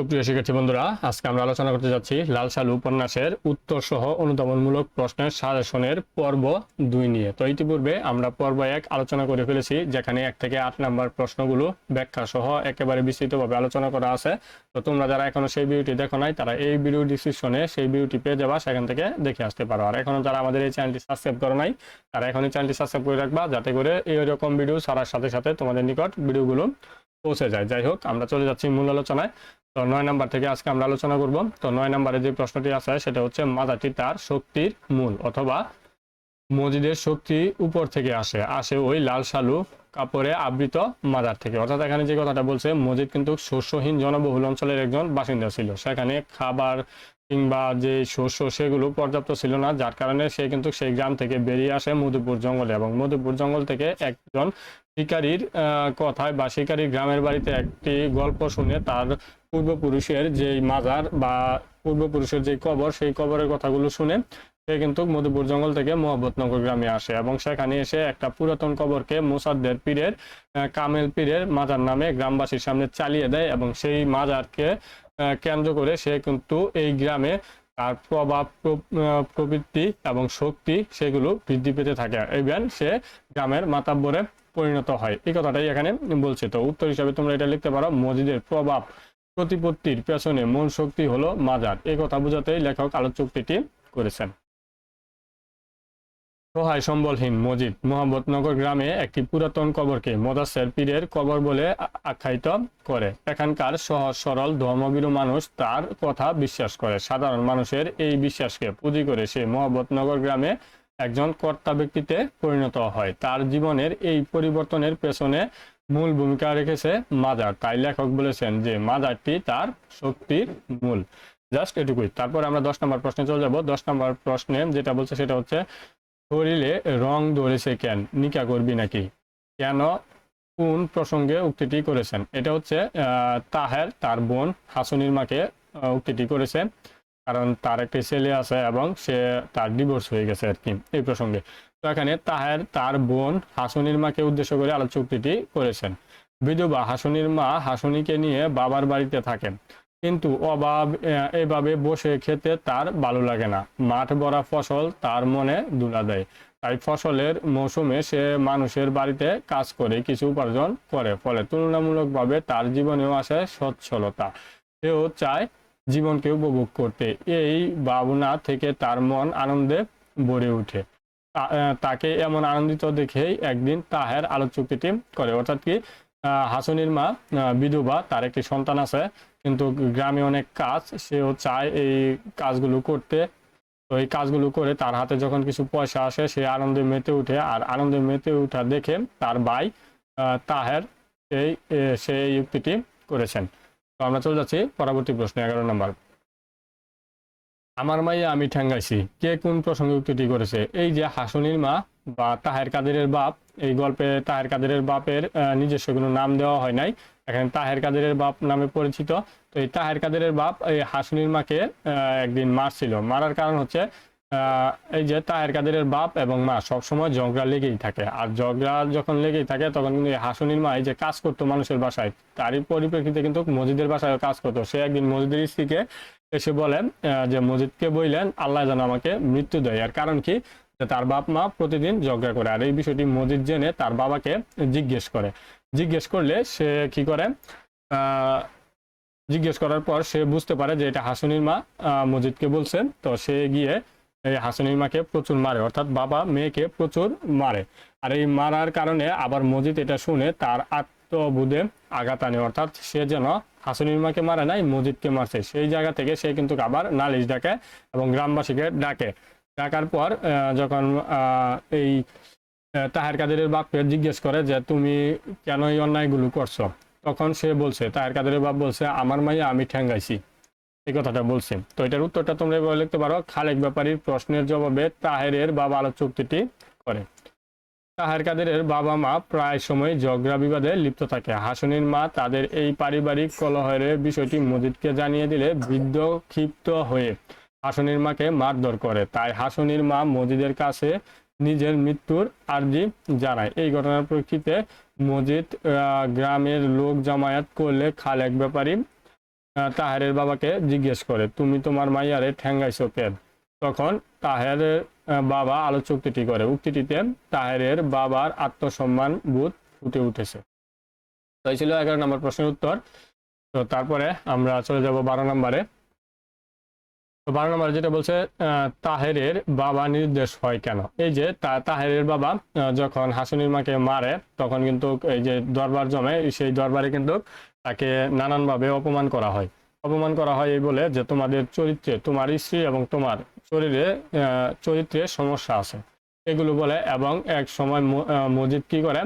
সুপ্রিয় শিক্ষার্থী বন্ধুরা, আজকে আমরা আলোচনা করতে যাচ্ছি লাল সালু উপন্যাসের উত্তর সহ অনুধাবনমূলক প্রশ্নের সাজেশনের পর্ব দুই নিয়ে। তো ইতিপূর্বে আমরা পর্ব এক আলোচনা করে ফেলেছি, যেখানে এক থেকে আট নাম্বার প্রশ্নগুলো ব্যাখ্যা সহ একেবারে বিস্তৃতভাবে আলোচনা করা আছে। তো তোমরা যারা এখনও সেই ভিডিওটি দেখো নাই, তারা এই ভিডিও ডিসক্রিপশনে সেই ভিডিওটি পেয়ে যাবা, সেখান থেকে দেখে আসতে পারো। আর এখনও যারা আমাদের এই চ্যানেলটি সাবস্ক্রাইব করো নাই, তারা এখনই চ্যানেলটি সাবস্ক্রাইব করে রাখবা, যাতে করে এইরকম ভিডিও ছাড়ার সাথে সাথে তোমাদের নিকট ভিডিওগুলো পৌঁছে যায়। যাই হোক, আমরা চলে যাচ্ছি মূল আলোচনায়। তো নয় নাম্বার থেকে আজকে আমরা আলোচনা করব। তো নয় নাম্বারে যে প্রশ্নটি আছে, সেটা হচ্ছে মাদাটি তার শক্তির মূল অথবা মসজিদের শক্তি উপর থেকে আসে আসে ওই লাল শালু কাপড়ে আবৃত মাদার থেকে। অর্থাৎ এখানে যে কথাটা বলছে, মসজিদ কিন্তু শস্যহীন জনবহুল অঞ্চলের একজন বাসিন্দা ছিল। সেখানে খাবার কিংবা যে শস্য, সেগুলো পর্যাপ্ত ছিল না, যার কারণে সে কিন্তু সেই গ্রাম থেকে বেরিয়ে আসে মধুপুর জঙ্গলে এবং মধুপুর জঙ্গল থেকে একজন শিকারীর কথায় বা শিকারীর গ্রামের বাড়িতে একটি গল্প শুনে তার পূর্বপুরুষের যে মাজার বা পূর্বপুরুষের যে কবর, সেই কবরের কথাগুলো শুনে সে কিন্তু মধুপুর জঙ্গল থেকে মোহাম্মদনগর গ্রামে আসে এবং সেখানে এসে একটা পুরাতন কবরকে মোসাদ্দের পীরের কামেল পীরের মাজার নামে গ্রামবাসীর সামনে চালিয়ে দেয় এবং সেই মাজারকে কেন্দ্র করে সে কিন্তু এই গ্রামে তার প্রভাব প্রবৃত্তি এবং শক্তি সেগুলো বৃদ্ধি পেতে থাকে। ইভেন সে গ্রামের মাতাব্বরে পরিণত হয়। এই কথাটাই এখানে বলছে। তো উত্তর হিসাবে তোমরা এটা লিখতে পারো, মসজিদের প্রভাব প্রতিপত্তির পেছনে মূল শক্তি হলো মাজার। এই কথা বোঝাতেই লেখক আলোচকটিটি করেছেন। সহায় সম্বলহীন মসজিদ। মোহাম্মদনগর গ্রামে একটি পুরাতন কবরকে মোদাসের পীরের কবর বলে আখ্যায়িত করে। এখানকার সহজ সরল ধর্মভীরু মানুষ তার কথা বিশ্বাস করে। সাধারণ মানুষের এই বিশ্বাসকে পুঁজি করে সে মোহাম্মদনগর গ্রামে একজন কর্তা ব্যক্তিতে পরিণত হয়। তার জীবনের এই পরিবর্তনের পেছনে মূল ভূমিকা রেখেছে মাজার। তাই লেখক বলেছেন যে, মাজারটি তার শক্তির মূল। জাস্ট এটুকুই। তারপর আমরা দশ নম্বর প্রশ্নে চলে যাব। দশ নম্বর প্রশ্নে যেটা বলছে সেটা হচ্ছে, শরীরে রং ধরেছে কেন? নিকা করবি নাকি? কেন? কোন প্রসঙ্গে উক্তিটি করেছেন? এটা হচ্ছে তাহের, তার বোন হাসুনির মাকে উক্তিটি করেছে। কারণ তার একটি ছেলে আছে এবং সে তার ডিভোর্স হয়ে গেছে আর কি এই প্রসঙ্গে। তো এখানে তাহের, তার বোন হাসুনির মাকে উদ্দেশ্য করে আলোচ্য উক্তিটি করেছেন। বিধবা হাসুনির মা হাসুনিকে নিয়ে বাবার বাড়িতে থাকেন। কিন্তু অভাব এভাবে বসে খেতে তার ভালো লাগে না। মাঠ ভরা ফসল তার মনে দুলা দেয়। তাই ফসলের মৌসুমে সে মানুষের বাড়িতে কাজ করে, কিছু উপার্জন করে। ফলে তুলনামূলকভাবে তার জীবনেও আসে সচ্ছলতা। সেও চায় জীবনকে উপভোগ করতে। এই ভাবনা থেকে তার মন আনন্দে ভরে ওঠে। তাকে এমন আনন্দিত দেখেই একদিন তাহের চুক্তিটি করে। অর্থাৎ কি হাসুনির মা বিধবা, তার একটি সন্তান আছে। কিন্তু গ্রামে অনেক কাজ, সেও চায় এই কাজগুলো করতে। তো এই কাজগুলো করে তার হাতে যখন কিছু পয়সা আসে, সে আনন্দে মেতে উঠে। আর আনন্দে মেতে উঠা দেখে তার ভাই তাহের সেই এই উক্তিটি করেছেন। তো আমরা চলে যাচ্ছি পরবর্তী প্রশ্ন, এগারো নম্বর। আমার মাইয়া আমি ঠ্যাঙ্গাইছি, কে কোন প্রসঙ্গে উক্তিটি করেছে? এই যে হাসুনির মা বা তাহের কাদেরের বাপ, এই গল্পে তাহের কাদেরের বাপের নিজস্ব কোনো নাম দেওয়া হয় নাই। এখানে তাহের কাদেরের বাপ নামে পরিচিত। তো এই তাহের কাদেরের বাপ এই হাসুনির মাকে একদিন মারছিল। মারার কারণ হচ্ছে এই যে তাহের কাদেরের বাপ এবং মা সবসময় ঝগড়া লেগেই থাকে। আর ঝগড়া যখন লেগেই থাকে, তখন কিন্তু হাসুনির মা এই যে কাজ করতো মানুষের বাসায়, তারই পরিপ্রেক্ষিতে কিন্তু মসজিদের বাসায় কাজ করতো। সে একদিন মসজিদের স্ত্রীকে এসে বলেন যে মসজিদকে বললেন, আল্লাহ যেন আমাকে মৃত্যু দেয়। আর কারণ কি? তার বাপ মা প্রতিদিন ঝগড়া করে। আর এই বিষয়টি মসজিদ জেনে তার বাবাকে জিজ্ঞেস করে। জিজ্ঞেস করলে সে কি করে? জিজ্ঞেস করার পর সে বুঝতে পারে যে এটা হাসুনির মা মসজিদকে বলছেন। তো সে গিয়ে এই হাসুনির মাকে প্রচুর মারে, অর্থাৎ বাবা মেয়েকে প্রচুর মারে। আর এই মারার কারণে আবার মসজিদ এটা শুনে তার আত্মবোধে আঘাত আনে, অর্থাৎ সে যেন হাসুনির মাকে মারে নাই মসজিদকে মারছে। সেই জায়গা থেকে সে কিন্তু আবার নালিশ ডাকে এবং গ্রামবাসীকে ডাকে। ডাকার পর যখন এই তাহের কাদেরের বাপকে জিজ্ঞেস করে যে, তুমি কেন এই অন্যায়গুলো করছ? তখন সে বলছে, তাহের কাদেরের বাপ বলছে, আমার মাইয়া আমি ঠ্যাঙ্গাইছি এই কথাটা বলছে। তো এটার উত্তরটা তোমরা এভাবে লিখতে পারো। খালেক ব্যাপারীর প্রশ্নের জবাবে তাহেরের বাবা আলোচক চুক্তিটি করে। তাহের কাদেরের বাবা মা প্রায় সময় ঝগড়া বিবাদে লিপ্ত থাকে। হাসুনির মা তাদের এই পারিবারিক কলহের বিষয়টি মজিদকে জানিয়ে দিলে বৃদ্ধ ক্ষিপ্ত হয়ে হাসুনির মাকে মারধর করে। তাই হাসুনির মা মজিদের কাছে নিজের মৃত্যুর আর্জি জানায়। এই ঘটনার প্রেক্ষিতে মজিদ গ্রামের লোক জামায়াত করলে খালেক ব্যাপারী তাহেরের বাবাকে জিজ্ঞেস করে, তুমি তোমার মাইয়ারে ঠ্যাঙ্গাইছো কেন? তখন তাহেরের বাবা আলোচ্য উক্তিটি করে। উক্তিটিতে তাহেরের বাবার আত্মসম্মান বোধ ফুটে উঠেছে। তো এই ছিল এগারো নম্বর প্রশ্নের উত্তর। তো তারপরে আমরা চলে যাব বারো নম্বরে। বারো নম্বরে যেটা বলছে তাহেরের বাবা নির্দেশ হয় কেন? এই যে তাহেরের বাবা যখন হাসুনির মাকে মারে, তখন কিন্তু এই যে দরবার জমে, সেই দরবারে কিন্তু তাকে নানানভাবে অপমান করা হয়। অপমান করা হয় এই বলে যে তোমাদের চরিত্রে, তোমার স্ত্রী এবং তোমার শরীরে চরিত্রে সমস্যা আছে। এগুলো বলে এবং এক সময় মজিদ কি করে?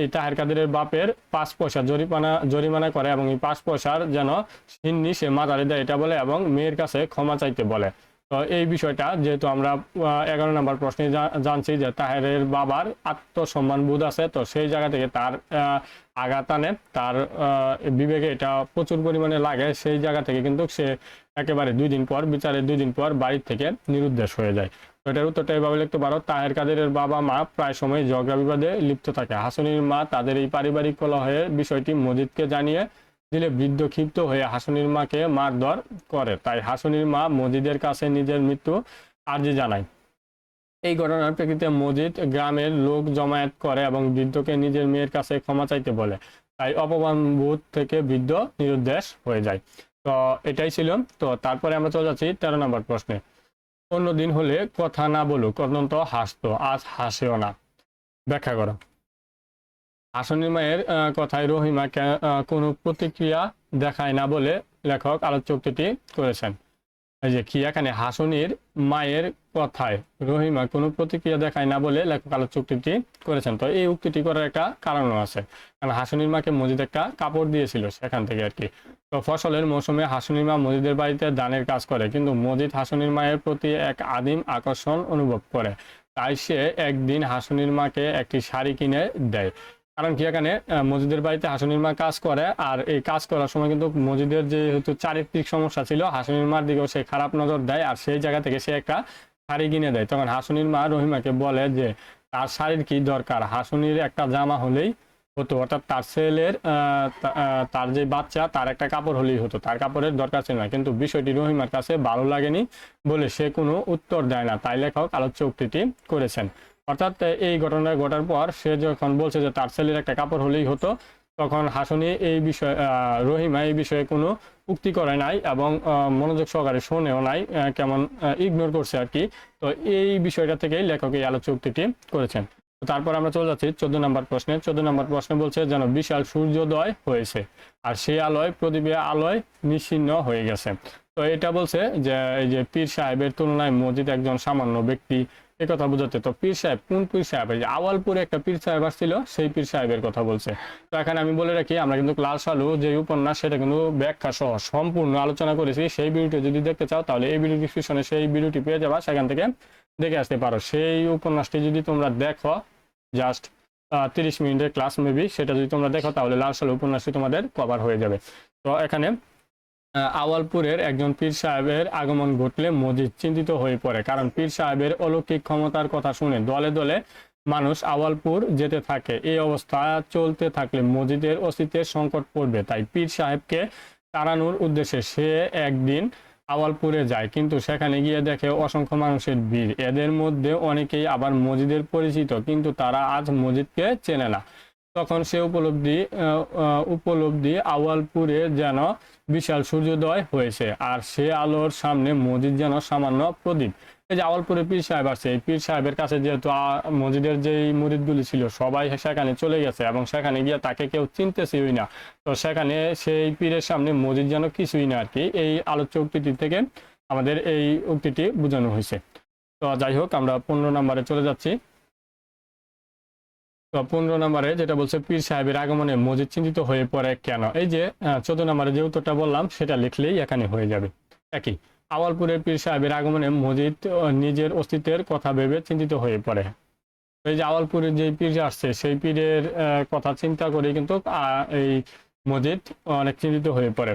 এই তাহের কাদেরের বাপের পাঁচ পয়সা জরিমানা জরিমানা করে এবং এই পাঁচ পয়সার যেন সিন্নি সে মাজারে দেয়, এটা বলে এবং মেয়ের কাছে ক্ষমা চাইতে বলে। তো এই বিষয়টা যেহেতু আমরা এগারো নম্বর প্রশ্নে জানছি যে তাহেরের বাবার আত্মসম্মান বোধ আছে, তো সেই জায়গা থেকে তার আঘাত আনে, তার বিবেকে এটা প্রচুর পরিমাণে লাগে, সেই জায়গা থেকে কিন্তু সে একেবারে দুই দিন পর, বিচারের দুই দিন পর বাড়ির থেকে নিরুদ্দেশ হয়ে যায়। এটার উত্তরটা এভাবে লিখতে পারো তাহের কাদেরের বাবা মা প্রায় সময় ঝগড়া বিবাদে লিপ্ত থাকে। হাসনির মা তাদের এই পারিবারিক কলহের বিষয়টি মজিদকে জানিয়ে দিলে বৃদ্ধ ক্ষিপ্ত হয়ে হাসনির মাকে মারধর করে। তাই হাসনির মা মজিদের কাছে নিজের মৃত্যু আর্জি জানায়। এই ঘটনার প্রেক্ষিতে মজিদ গ্রামের লোক জমায়েত করে এবং বৃদ্ধকে নিজের মেয়ের কাছে ক্ষমা চাইতে বলে। তাই অপমান বোধ থেকে বৃদ্ধ নিরুদ্দেশ হয়ে যায়। তো এটাই ছিল। তো তারপরে আমরা চলে যাচ্ছি তেরো নম্বর প্রশ্নে। অন্য দিন হলে কথা না বলুক, অত্যন্ত হাসতো। আজ হাসেও না। ব্যাখ্যা করো। হাসনির মায়ের কথায় রহিমা কোনো প্রতিক্রিয়া দেখায় না বলে লেখক আলোচকটি করেছেন। যে কি এখানে? হাসনির মায়ের কথায় রহিমা কোনো প্রতিক্রিয়া দেখায় না বলে লেখক আলোচ্য উক্তিটি করেছেন। তো এই উক্তিটি করার একটা কারণও আছে। কারণ হাসনির মাকে মজিদ একটা কাপড় দিয়েছিল সেখান থেকে আর কি। তো ফসলের মৌসুমে হাসনির মা মজিদের বাড়িতে দানের কাজ করে, কিন্তু মজিদ হাসনির মায়ের প্রতি এক আদিম আকর্ষণ অনুভব করে। তাই সে একদিন হাসনির মাকে একটি শাড়ি কিনে দেয়। কারণ কি এখানে মজিদের বাড়িতে হাসনির মা কাজ করে, আর এই কাজ করার সময় কিন্তু মজিদের যেহেতু চারিত্রিক সমস্যা ছিল হাসনির মার দিকেও সে খারাপ নজর দেয়, আর সেই জায়গা থেকে সে একটা শাড়ি কিনে দেয়। তখন হাসনির মা রহিমাকে বলে যে, তার শাড়ির কি দরকার? হাসনির একটা জামা হলেই হতো, অর্থাৎ তার ছেলের তার যে বাচ্চা, তার একটা কাপড় হলেই হতো, তার কাপড়ের দরকার ছিল না। কিন্তু বিষয়টি রহিমার কাছে ভালো লাগেনি বলে সে কোনো উত্তর দেয় না। তাই লেখক আলোচ্য উক্তিটি করেছেন। অর্থাৎ এই ঘটনা ঘটার পর সে যখন বলছে যে তার ছেলের একটা কাপড় হলেই হতো, তখন হাসনি এই বিষয়ে রহিমা এই বিষয়ে কোনো উক্তি করে নাই এবং মনোযোগ সহকারে শোনেও নাই কেমন ইগনোর করছে আর কি। তো এই বিষয়টা থেকেই লেখক এই আলোচ্য উক্তিটি করেছেন। তারপর আমরা চলে যাচ্ছি চোদ্দ নম্বর প্রশ্নে। চোদ্দ নম্বর প্রশ্নে বলছে যেন বিশাল সূর্যোদয় হয়েছে আর সেই আলোয়, প্রদীপে আলোয় নিশ্চিন্ন হয়ে গেছে। তো এটা বলছে যে, এই যে পীর সাহেবের তুলনায় মসজিদ একজন সামান্য ব্যক্তি এ কথা বোঝাতে। তো পীর সাহেব, কোন পীর সাহেব? এই যে আওয়ালপুরে একটা পীর সাহেব আসছিল, সেই পীর সাহেবের কথা বলছে। তো এখানে আমি বলে রাখি, আমরা কিন্তু লাল সালু যে উপন্যাস, সেটা কিন্তু ব্যাখ্যা সহ সম্পূর্ণ আলোচনা করেছি। সেই ভিডিওটি যদি দেখতে চাও, তাহলে এই ভিডিও ডিসক্রিপশনে সেই ভিডিওটি পেয়ে যাবা, সেখান থেকে দেখে আসতে পারো। সেই উপন্যাসটি যদি তোমরা দেখো জাস্ট তিরিশ মিনিটের ক্লাস মেবি সেটা যদি তোমরা দেখো, তাহলে লাল সালু উপন্যাসটি তোমাদের কভার হয়ে যাবে। তো এখানে আওয়ালপুরের একজন পীর সাহেবের আগমন ঘটলে মসজিদ চিন্তিত হয়ে পড়ে। কারণ পীর সাহেবের অলৌকিক ক্ষমতার কথা শুনে দলে দলে মানুষ আওয়ালপুর যেতে থাকে। এই অবস্থা চলতে থাকলে মসজিদের অস্তিত্বের সংকট পড়বে। তাই পীর সাহেবকে তাড়ানোর উদ্দেশ্যে সে একদিন আওয়ালপুরে যায়। কিন্তু সেখানে গিয়ে দেখে অসংখ্য মানুষের ভিড়। এদের মধ্যে অনেকেই আবার মসজিদের পরিচিত, কিন্তু তারা আজ মসজিদকে চেনে না। তখন সে উপলব্ধি উপলব্ধি আওয়ালপুরে যেন বিশাল সূর্যোদয় হয়েছে আর সে আলোর সামনে মসজিদ যেন সামান্য প্রদীপ। এই যে আওয়ালপুরে পীর সাহেব আছে এই পীর সাহেবের কাছে যেহেতু মসজিদের যেই মুরিদগুলি ছিল সবাই সেখানে চলে গেছে এবং সেখানে গিয়ে তাকে কেউ চিনতেছেই না। তো সেখানে সেই পীরের সামনে মসজিদ যেন কিছুই না আর কি এই আলোচ্য উক্তিটি থেকে আমাদের এই উক্তিটি বোঝানো হয়েছে। তো যাই হোক, আমরা পনেরো নম্বরে চলে যাচ্ছি। পনেরো নম্বরে যেটা বলছে পীর সাহেবের আগমনে মসজিদ চিন্তিত হয়ে পড়ে কেন? এই যে চোদ্দ নম্বরে যে উত্তরটা বললাম, সেটা লিখলেই এখানে হয়ে যাবে। একই, আওয়ালপুরের পীর সাহেবের আগমনে মসজিদ নিজের অস্তিত্বের কথা ভেবে চিন্তিত হয়ে পড়ে। এই যে আওয়ালপুরের যে পীর আসছে, সেই পীরের কথা চিন্তা করে কিন্তু এই মসজিদ অনেক চিন্তিত হয়ে পড়ে।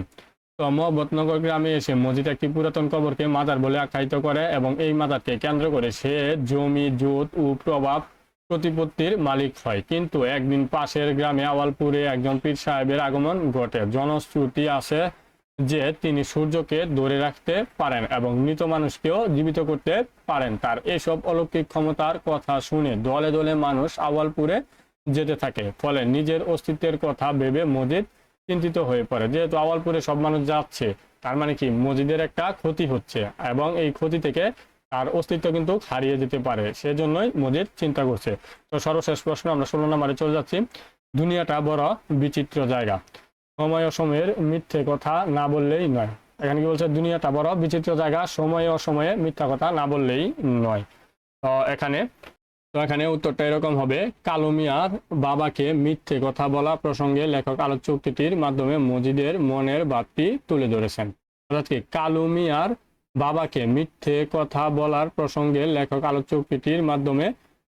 তো মহব্বতনগর গ্রামে এসে মসজিদ একটি পুরাতন কবরকে মাজার বলে আখ্যায়িত করে এবং এই মাজারকে কেন্দ্র করে সে জমি, জোত ও প্রভাব প্রতিপত্তির মালিক হয়। কিন্তু একদিন পাশের গ্রামে আওয়ালপুরে একজন পীর সাহেবের আগমন ঘটে। জনশ্রুতি আছে যে তিনি সূর্যকে ধরে রাখতে পারেন এবং মৃত মানুষকেও জীবিত করতে পারেন। তার এসব অলৌকিক ক্ষমতার কথা শুনে দলে দলে মানুষ আওয়ালপুরে যেতে থাকে। ফলে নিজের অস্তিত্বের কথা ভেবে মজিদ চিন্তিত হয়ে পড়ে। যেহেতু আওয়ালপুরে সব মানুষ যাচ্ছে, তার মানে কি মজিদের একটা ক্ষতি হচ্ছে এবং এই ক্ষতি থেকে তার অস্তিত্ব কিন্তু হারিয়ে যেতে পারে। সেজন্যই মজিদ চিন্তা করছে। তো সর্বশেষ প্রশ্ন, আমরা ষোলো নম্বরে চলে যাচ্ছি। দুনিয়াটা বড় বিচিত্র জায়গা। সময় অসময়ের মিথ্যে কথা না বললেই নয়। এখানে কি বলছে? দুনিয়াটা বড় বিচিত্র জায়গা, সময় অসময়ে মিথ্যা কথা না বললেই নয়। তো এখানে তো এখানে উত্তরটা এরকম হবে। কালু মিয়ার বাবাকে মিথ্যে কথা বলা প্রসঙ্গে লেখক আলোচ্য উক্তিটির মাধ্যমে মজিদের মনের ভাবটি তুলে ধরেছেন। অর্থাৎ কি? কালু মিয়ার বাবাকে মিথ্যে কথা বলার প্রসঙ্গে লেখক আলোচ্য উক্তিটির মাধ্যমে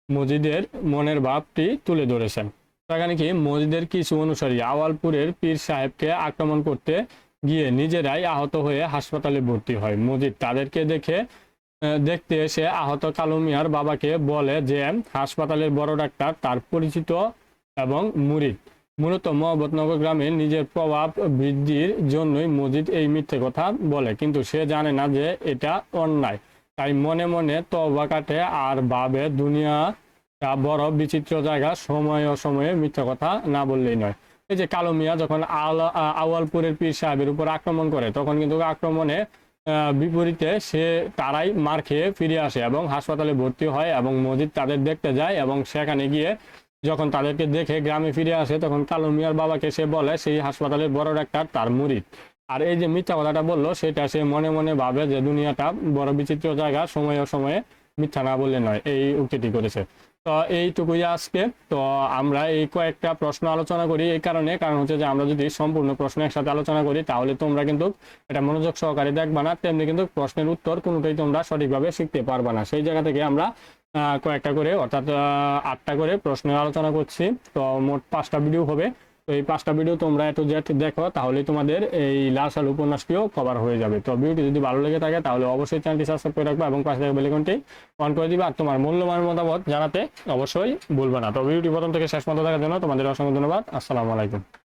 মজিদের মনের ভাবটি তুলে ধরেছেন। এখানে কি, মজিদের কিছু অনুসারী আওয়ালপুরের পীর সাহেবকে আক্রমণ করতে গিয়ে নিজেরাই আহত হয়ে হাসপাতালে ভর্তি হয়। মজিদ তাদেরকে দেখে দেখতে এসে আহত কালু মিয়ার বাবাকে বলে যে, হাসপাতালের বড় ডাক্তার, তার পরিচিত এবং মুরিদ। মূলত মহব্বতনগর গ্রামে নিজের প্রভাব বৃদ্ধির জন্যই মসজিদ এই মিথ্যে কথা বলে। কিন্তু সে জানে না যে এটা অন্যায়। তাই মনে মনে তবা কাটে আর ভাবে দুনিয়া বড় বিচিত্র জায়গা, সময় অসময়ে মিথ্যা কথা না বললেই নয়। এই যে কালো মিয়া যখন আল আওয়ালপুরের পীর সাহেবের উপর আক্রমণ করে, তখন কিন্তু আক্রমণে বিপরীতে সে তারাই মার খেয়ে ফিরে আসে এবং হাসপাতালে ভর্তি হয় এবং মসজিদ তাদের দেখতে যায় এবং সেখানে গিয়ে যখন তাদেরকে দেখে গ্রামে ফিরে আসে, তখন কালো মিয়ার বাবাকে সে বলে, সেই হাসপাতালের বড় ডাক্তার, তার মুরিদ। আর এই যে মিথ্যা কথাটা বলল, সেটা সে মনে মনে ভাবে যে দুনিয়াটা বড় বিচিত্র জায়গা, সময় সময়ে মিথ্যা না বললে নয়, এই উক্তিটি করেছে। তো এইটুকুই আজকে। তো আমরা এই কয়েকটা প্রশ্ন আলোচনা করি এই কারণে। কারণ হচ্ছে যে আমরা যদি সম্পূর্ণ প্রশ্ন একসাথে আলোচনা করি, তাহলে তোমরা কিন্তু এটা মনোযোগ সহকারে দেখবা না, তেমনি কিন্তু প্রশ্নের উত্তর কোনোটাই তোমরা সঠিকভাবে শিখতে পারবা না। সেই জায়গা থেকে আমরা কয়েকটা করে, অর্থাৎ আটটা করে প্রশ্নের আলোচনা করছি। তো মোট পাঁচটা ভিডিও হবে। তো এই পাঁচটা ভিডিও তোমরা একটু জেট দেখো, তাহলে তোমাদের এই লাল সাল উপন্যাসটিও কভার হয়ে যাবে। তো ভিডিওটি যদি ভালো লেগে থাকে, তাহলে অবশ্যই চ্যানেলটি সাবস্ক্রাইব করে রাখবে এবং পাশে থাকা বেলিকনটি অন করে দিবে। আর তোমার মূল্যবান মতামত জানাতে অবশ্যই ভুলবে না। তো ভিডিওটি প্রথম থেকে শেষ মতো দেখার জন্য তোমাদের অসংখ্য ধন্যবাদ। আসসালামু আলাইকুম।